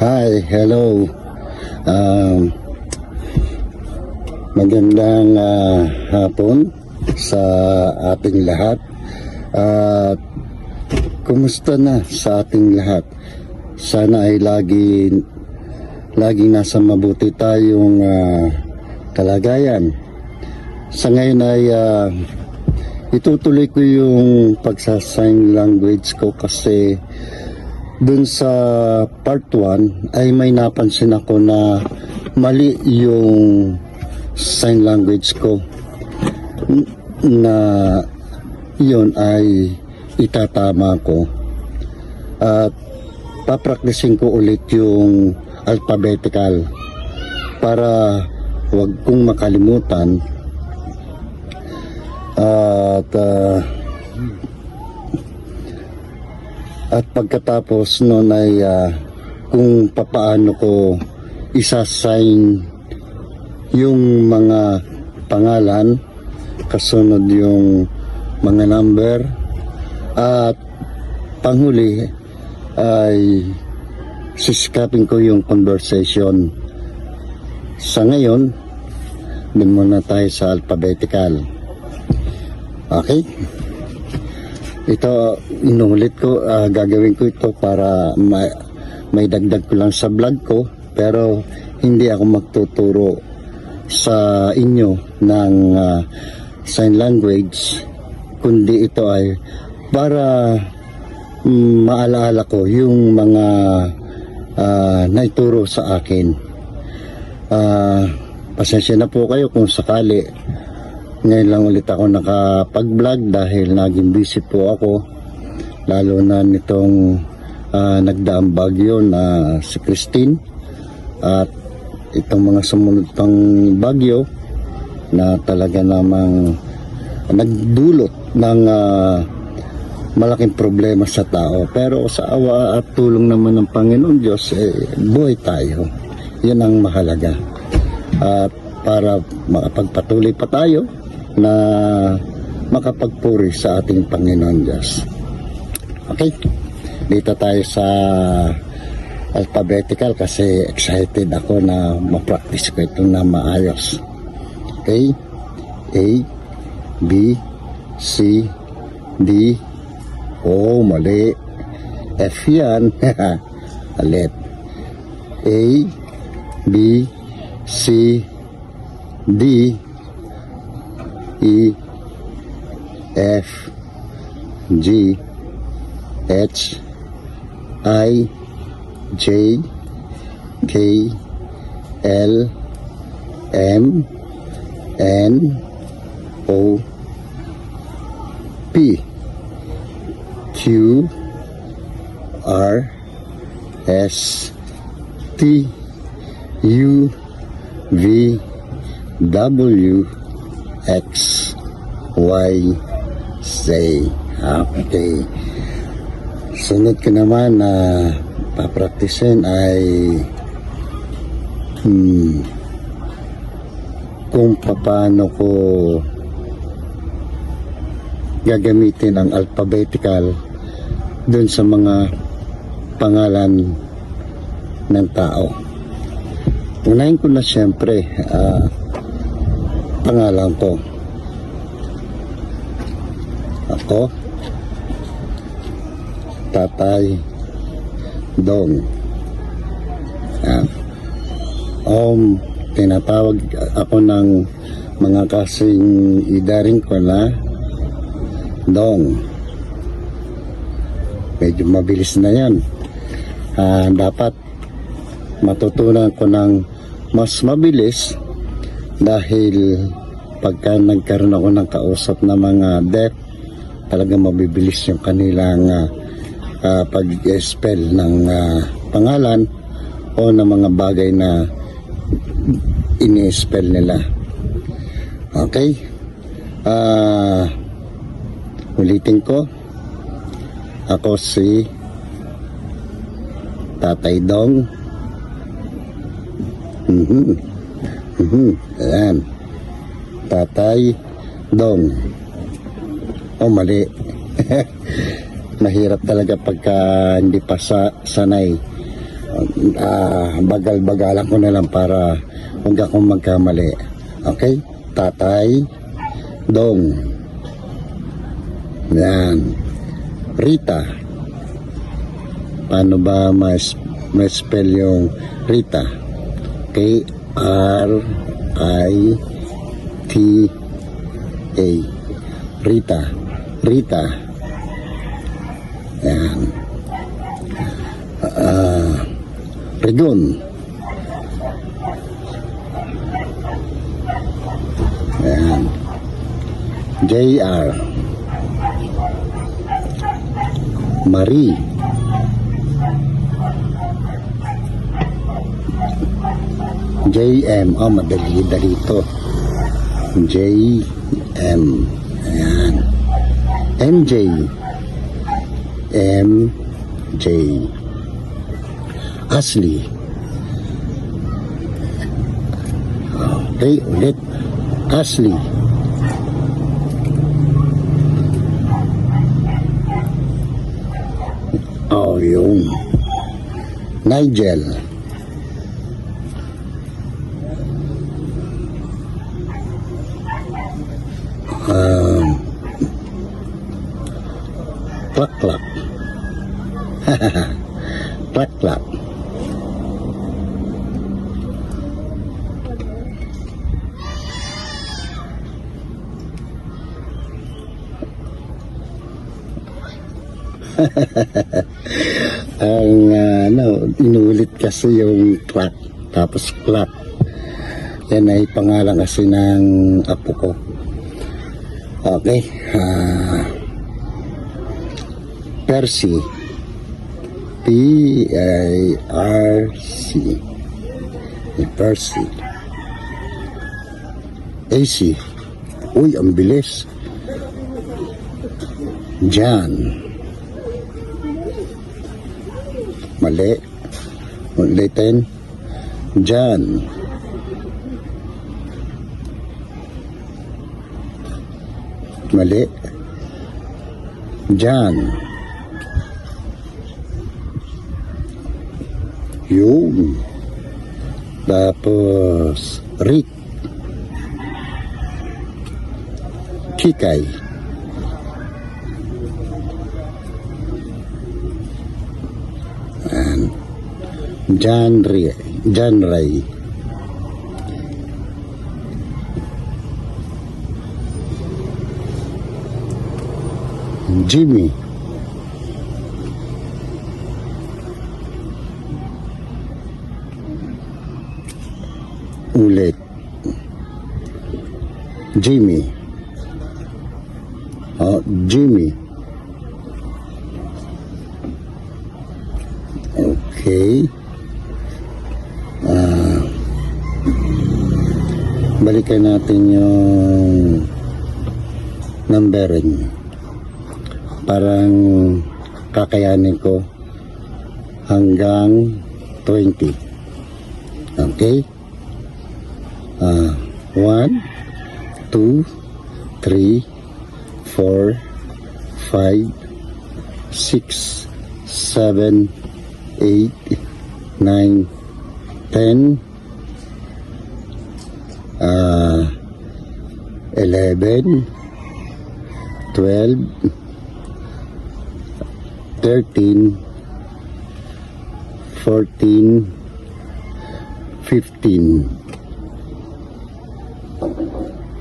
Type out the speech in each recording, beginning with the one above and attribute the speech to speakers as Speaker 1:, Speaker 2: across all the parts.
Speaker 1: Hi, hello. Um, magandang ah, hapon sa ating lahat. At kumusta na sa ating lahat? Sana ay lagi laging nasa mabuti tayong ah, kalagayan. Sa ngayon ay ah, itutuloy ko yung pagsa-sign language ko kasi dun sa part 1 ay may napansin ako na mali yung sign language ko. Na yun ay itatama ko. At papraktisin ko ulit yung alphabetical para wag kong makalimutan. At ah, at pagkatapos noon ay ah, kung papaano ko isasign yung mga pangalan kasunod yung mga number at panghuli ay sisikapin ko yung conversation. Sa ngayon dun muna tayo sa alphabetical. Okay ito inulit ko ah, gagawin ko ito para ma- may dagdag ko lang sa vlog ko pero hindi ako magtuturo sa inyo ng ah, sign language kundi ito ay para mm, maalaala ko yung mga ah, naituro sa akin. Ah, pasensya na po kayo kung sakali ngayon lang ulit ako nakapag-vlog dahil naging busy po ako. Lalo na nitong ah, nagdaang bagyo na si Christine. At itong mga sumunod pang bagyo na talaga namang nagdulot ng ah, malaking problema sa tao. Pero sa awa at tulong naman ng Panginoon Diyos eh, buhay tayo. Yan ang mahalaga. At para makapagpatuloy pa tayo na makapagpuri sa ating Panginoon Diyos. Okay? Dito tayo sa alphabetical kasi excited ako na ma-practice ko ito na maayos. Okay? A, B, C, D, O, mali. F yan. Alit. A, B, C, D, E, F, G, H, I, J, K, L, M, N, O, P, Q, R, S, T, U, V, W, X, Y, Z. Okay. Sunod ko naman na papraktisin ay hmm, kung paano ko gagamitin ang alphabetical dun sa mga pangalan ng tao. Unahin ko na siyempre ah, pangalan ko. Ako, Tatay Dong. Yan. Om, tinatawag ako ng mga kasing idaring ko na Dong. Medyo mabilis na yan. Ah, dapat matutunan ko ng mas mabilis dahil pagka nagkaroon ako ng kausap na mga deaf, talagang mabibilis yung kanilang ah, ah, pag-spell ng ah, pangalan o ng mga bagay na ini-spell nila. Okay? Ah, ulitin ko. Ako si Tatay Dong. Mhm. Mhm. Ayan. Tatay Dong. Oh, mali. Mahirap talaga pagka hindi pa sa sanay. ah, bagal-bagalan ko na lang para huwag akong magkamali. Okay? Tatay, Dong. Yan. Rita. Paano ba mas ma-spell yung Rita? K R I T A. Rita. Rita. Yan. Ah, Rigon. Yan. JR. Marie. JM. Oh, madali-dali to. JM. Ayan. MJ. MJ. Ashley. Okay, ulit. Ashley. Oh, yun. Nigel. Um, klak klak. klak klak. Ang ah, ano, inulit kasi yung clock, tapos clock. Yan ay pangalan kasi ng apo ko. Okay. ah Percy. P-A-R-C. Percy. AC. Uy, ang bilis. John. Mali. Ulitin. John. Mali. John. Yun. Tapos, Rick. Kikay. And John Ray. John Ray. Jimmy. Ulit. Jimmy. Oh, Jimmy. Okay. Ah, balikan natin yung numbering. Parang kakayanin ko hanggang 20. Okay? Ah, 1, 2, 3, 4, 5, 6, 7, 8, 9, 10, ah, 11, 12, 13, 14, 15,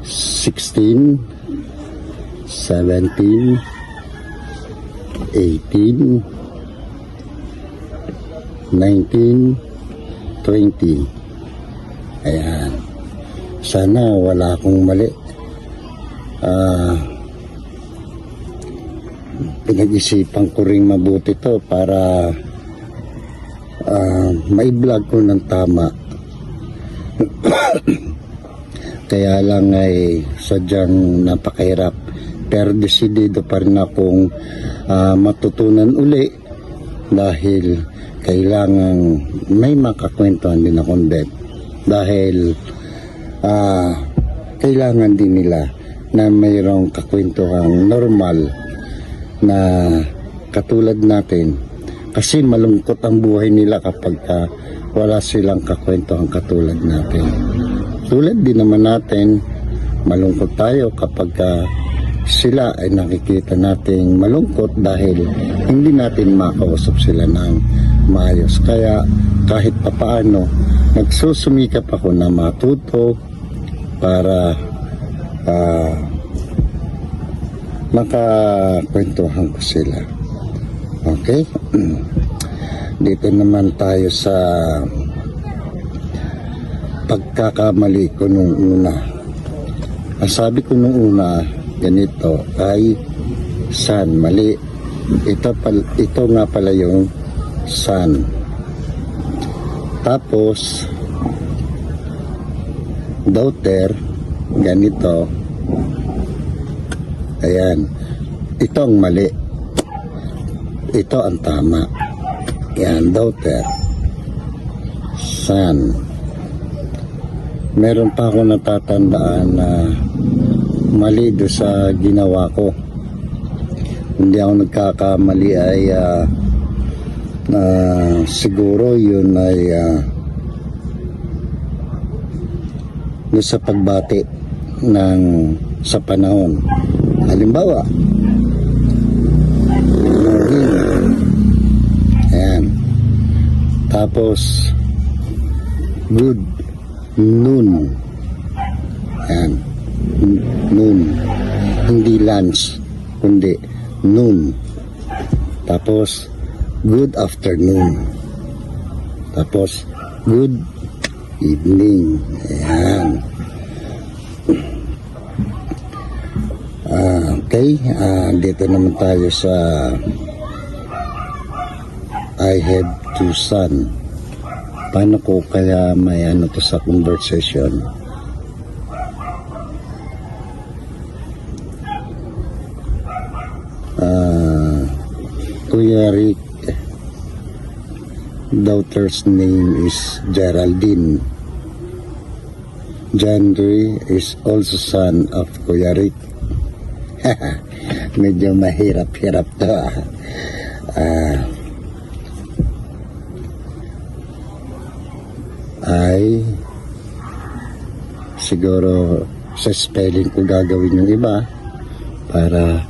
Speaker 1: 16, 17, 18, 19, 20. Ayan. Sana wala akong mali. Ah, pinag-isipan ko ring mabuti to para ah, mai-vlog ko ng tama. Kaya lang ay sadyang napakahirap. Pero desidido pa rin akong ah, matutunan uli dahil kailangan may makakwentuhan din akong bet. Dahil ah, kailangan din nila na mayroong kakwentuhang normal na katulad natin Kasi malungkot ang buhay nila kapag ka wala silang kakwentuhan katulad natin. Tulad din naman natin, malungkot tayo kapag ka sila ay nakikita nating malungkot dahil hindi natin makausap sila ng maayos. Kaya kahit papaano, nagsusumikap ako na matuto para ah, makakwentuhan ko sila. Okay? Dito naman tayo sa pagkakamali ko nung una. Ang sabi ko nung una, ganito, ay sun, mali. Ito, pal, ito nga pala yung sun. Tapos, daughter, ganito. Ayan. Ito ang mali. Ito ang tama. Yan, daughter. Son. Meron pa ako natatandaan na mali do sa ginawa ko. Hindi ako nagkakamali ay ah, na siguro yun ay doon sa pagbati ng sa panahon. Halimbawa, morning. Ayan. Tapos, good noon. Ayan. Noon. Hindi lunch, kundi noon. Tapos, good afternoon. Tapos, good evening. Ayan. Okay, ah, dito naman tayo sa I have two son. Paano ko kaya may ano to sa conversation? Ah, Kuya Rick, daughter's name is Geraldine. Jandre is also son of Kuya Rick. Medyo mahirap-hirap to ah. Ah, ay siguro sa spelling ko gagawin yung iba para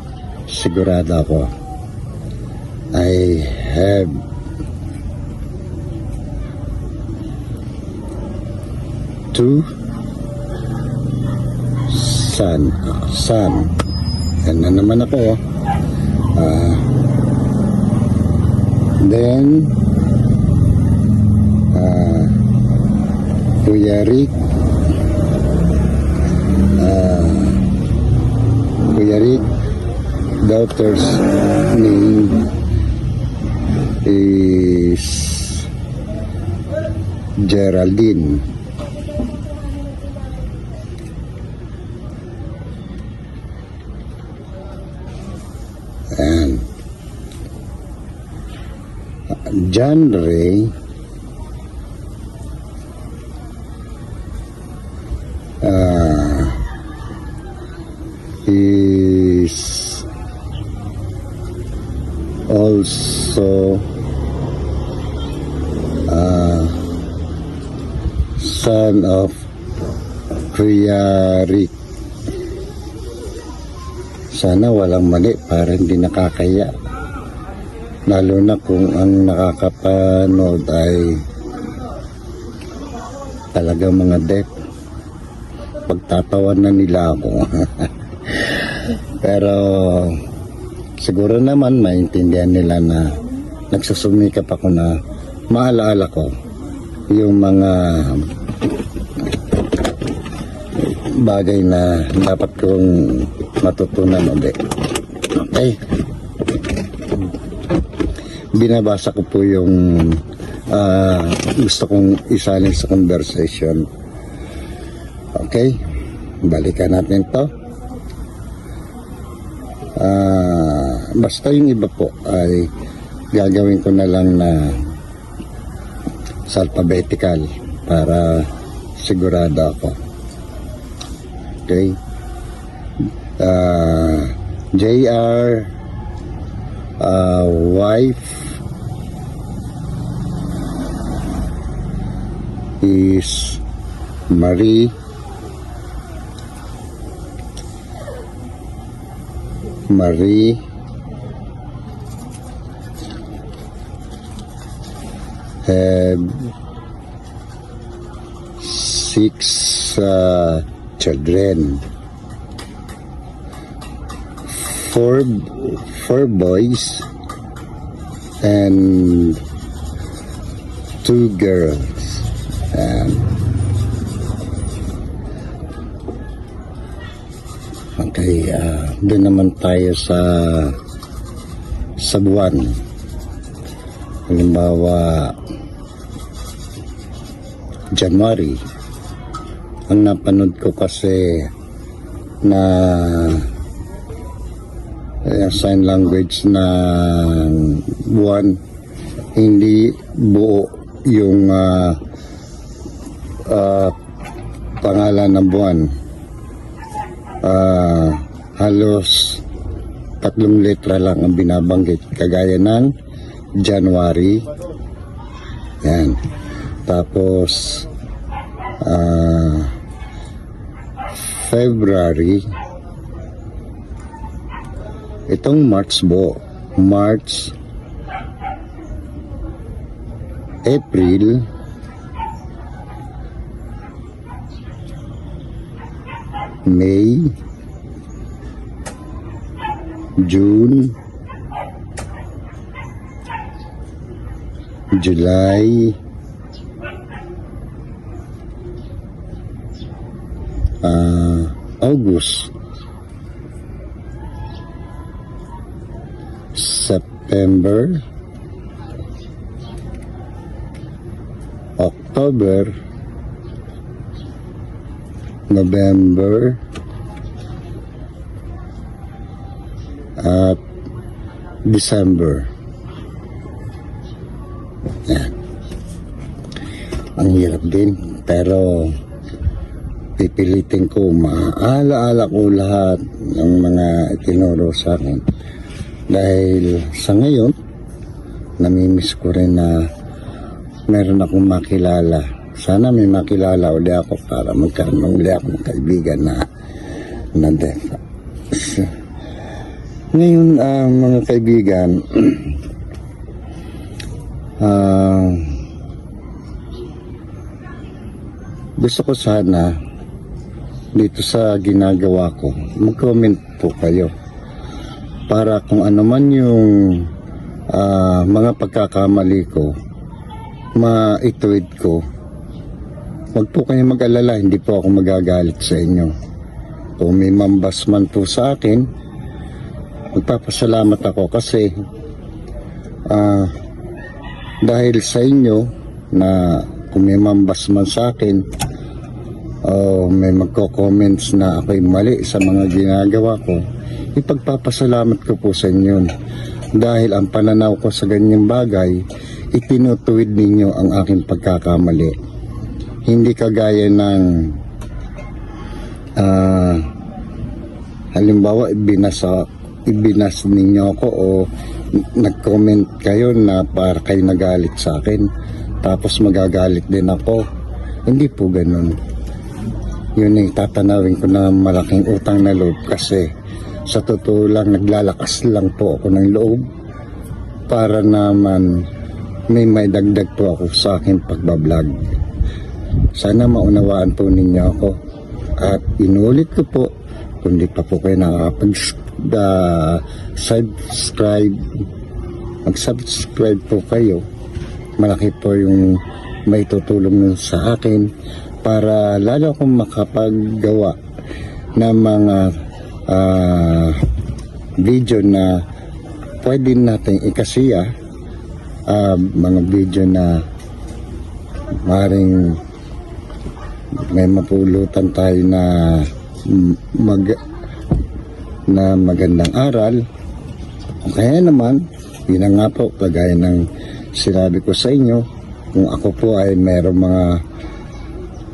Speaker 1: sigurado ako. I have two son. Son yan na naman ako. Ah, then ah, Kuya Rick. Ah, Kuya Rick daughter's name is Geraldine Ray uh, is also uh, son of Kuya Rick. Sana walang mali para hindi nakakaya. Lalo na kung ang nakakapanood ay talagang mga deaf pagtatawan na nila ako. Pero siguro naman maintindihan nila na nagsusumikap ako na maalaala ko yung mga bagay na dapat kong matutunan ulit. Okay. Binabasa ko po yung ah, gusto kong isalin sa conversation. Okay, balikan natin to. Ah, basta yung iba po ay gagawin ko na lang na sa alphabetical para sigurado ako. Okay. Ah, JR ah, wife is Marie Marie had six uh, children. Four, four boys and two girls. And okay, uh, doon naman tayo sa sa buwan. Halimbawa, January. Ang napanood ko kasi na eh, sign language na buwan hindi buo yung ah, ah, pangalan ng buwan. Ah, halos tatlong letra lang ang binabanggit kagaya ng January. Yan. Tapos, ah, February. Itong March bo. March, April, May, June, July, ah, August, September, October, November, at December. Yan. Ang hirap din, pero pipilitin ko, maalaala ko lahat ng mga itinuro sa akin. Dahil sa ngayon, namimiss ko rin na meron akong makilala. Sana may makilala uli ako para magkaroon uli ako ng kaibigan na na deaf. Ngayon, ah, mga kaibigan, ah, gusto ko sana dito sa ginagawa ko, mag-comment po kayo para kung ano man yung ah, mga pagkakamali ko, maituwid ko. Huwag po kayo mag-alala, hindi po ako magagalit sa inyo. Kung may mambas man po sa akin, magpapasalamat ako kasi ah, dahil sa inyo na kung may mambas man sa akin o may magko-comments na ako'y mali sa mga ginagawa ko, ipagpapasalamat ko po sa inyo. Dahil ang pananaw ko sa ganyang bagay, itinutuwid ninyo ang aking pagkakamali. Hindi kagaya ng ah, halimbawa ibinasa ibinas ninyo ako o nag-comment kayo na para kayo nagalit sa akin tapos magagalit din ako. Hindi po ganun. Yun yung tatanawin ko na malaking utang na loob kasi sa totoo lang naglalakas lang po ako ng loob para naman may may dagdag po ako sa aking pagbablog sana maunawaan po ninyo ako. At inulit ko po kung di pa po kayo nakakapag uh, subscribe mag-subscribe po kayo. Malaki po yung may tutulong sa akin para lalo akong makapaggawa ng mga ah, video na pwede natin ikasiya. Ah, mga video na maring may mapulutan tayo na mag na magandang aral. O kaya naman yun nga po kagaya ng sinabi ko sa inyo kung ako po ay mayroong mga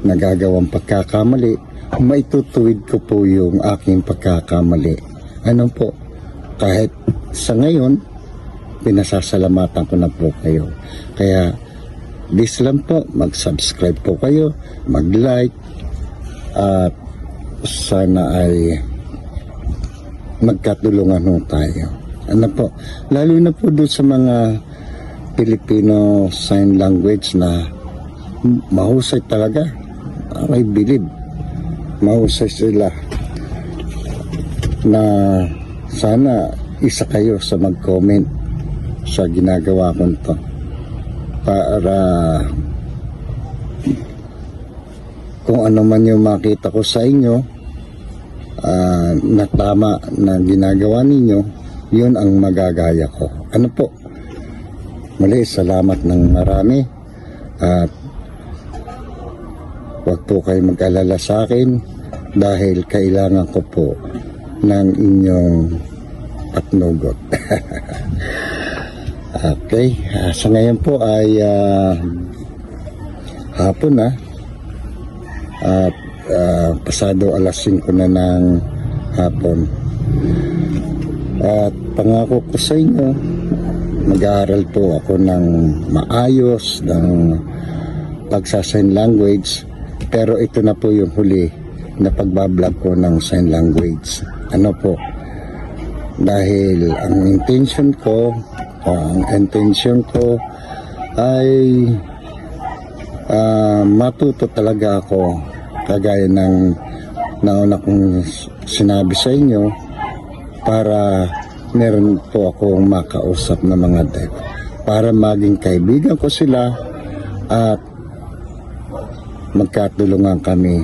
Speaker 1: nagagawang pagkakamali maitutuwid ko po yung aking pagkakamali. Ano po? Kahit sa ngayon pinasasalamatan ko na po kayo. Kaya This lang po, mag-subscribe po kayo, mag-like, at sana ay magkatulungan ho tayo. Ano po, lalo na po doon sa mga Filipino Sign Language na mahusay talaga. I believe, mahusay sila na sana isa kayo sa mag-comment sa ginagawa ko to para kung ano man yung makita ko sa inyo ah, na tama na ginagawa ninyo yun ang magagaya ko. Ano po? Muli salamat ng marami. At huwag po kayo mag-alala sa akin dahil kailangan ko po ng inyong patnugot okay ah, sa ngayon po ay ah, hapon na at ah, pasado alas 5 na ng hapon. At pangako ko sa inyo, mag-aaral po ako ng maayos, ng pagsa-sign language, pero ito na po yung huli na pagbablog ko ng sign language. Ano po? Dahil ang intention ko, ang intention ko ay ah, matuto talaga ako. Kagaya ng nauna kong sinabi sa inyo para meron po akong makausap na mga dev. Para maging kaibigan ko sila at magkatulungan kami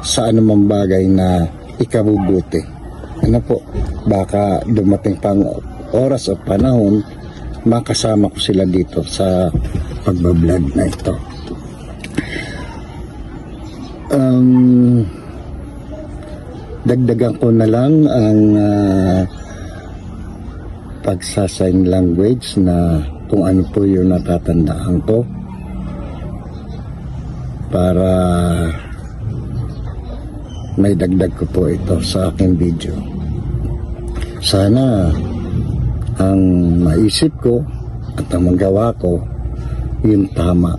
Speaker 1: sa anumang bagay na ikabubuti. Ano po, baka dumating pang oras o panahon makasama ko sila dito sa pagbablog na ito. Um, dagdagan ko na lang ang uh, pagsasign language na kung ano po yung natatandaan ko para may dagdag ko po ito sa aking video. Sana ang maisip ko at ang magawa ko yung tama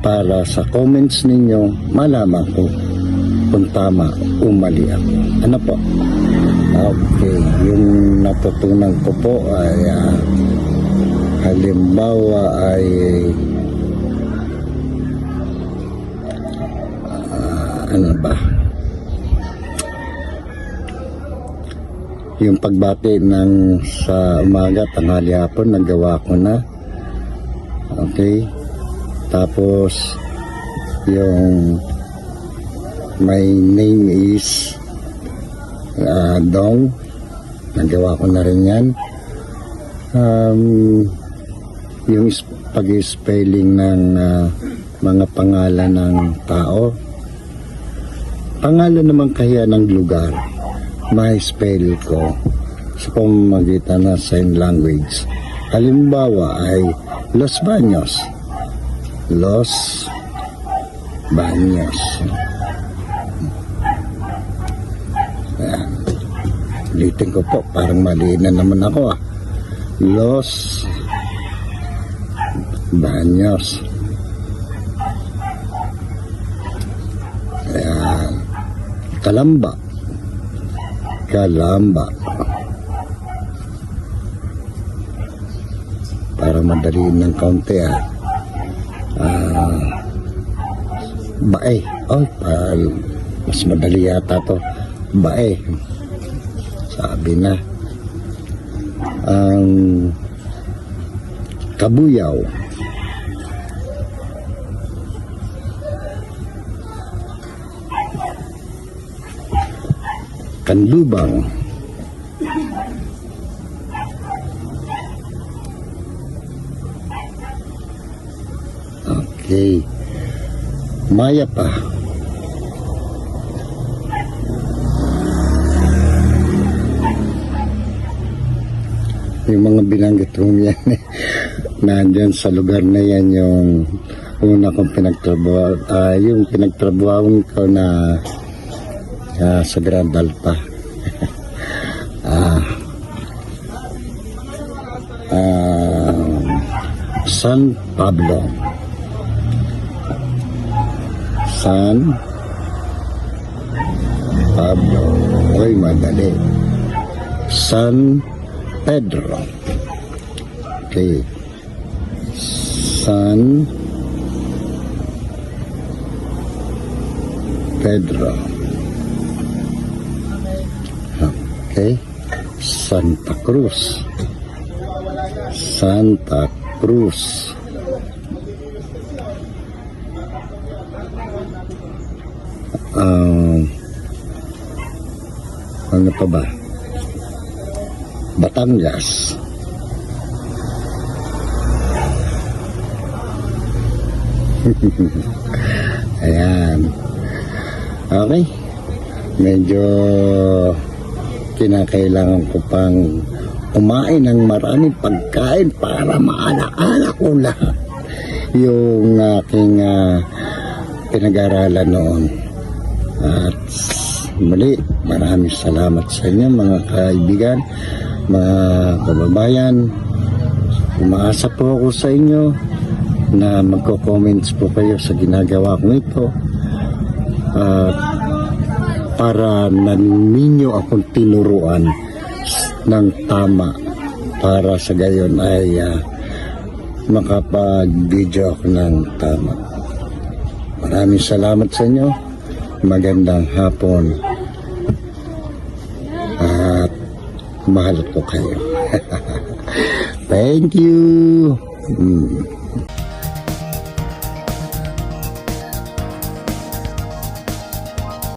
Speaker 1: para sa comments ninyo malaman ko kung tama o mali ako. Ano po? Okay, yung natutunan ko po ay ah, halimbawa ay ah, ano ba? Yung pagbati ng sa umaga, tanghali hapon, nagawa ko na. Okay. Tapos, yung my name is uh, Dong. Nagawa ko na rin yan. Um, yung pag-spelling ng uh, mga pangalan ng tao. Pangalan naman kaya ng lugar. May spell ko sa pamamagitan ng sign language. Halimbawa ay Los Baños. Los Baños. Ayan. Ulitin ko po, parang mali na naman ako ah. Los Baños. Ayan. Kalamba. Kalamba. Para madaliin ng kaunti ah. Ah, bae. Oh, pal, mas madali yata to. Bae. Sabi na. Ang kabuyaw. Kanlubang. Okay. Maya pa. Yung mga binanggit kong yan, nandyan sa lugar na yan yung una kong pinagtrabaho, ah, yung pinagtrabaho ko na ah, sa Grand Alpa. ah, ah, San Pablo. San Pablo. Uy, madali. San Pedro. Okay. San Pedro. Okay. Santa Cruz. Santa Cruz. Um, ano pa ba? Batangas. Ayan. Okay. Medyo kinakailangan ko pang kumain ng maraming pagkain para maalala ko lahat yung aking ah, pinag-aralan noon. At muli, maraming salamat sa inyo mga kaibigan, mga kababayan. Umaasa po ako sa inyo na magko-comments po kayo sa ginagawa ko ito. At para na ninyo akong tinuruan ng tama para sa gayon ay ah, makapag-video ako ng tama. Maraming salamat sa inyo. Magandang hapon. At mahal ko kayo. Thank you. Mm.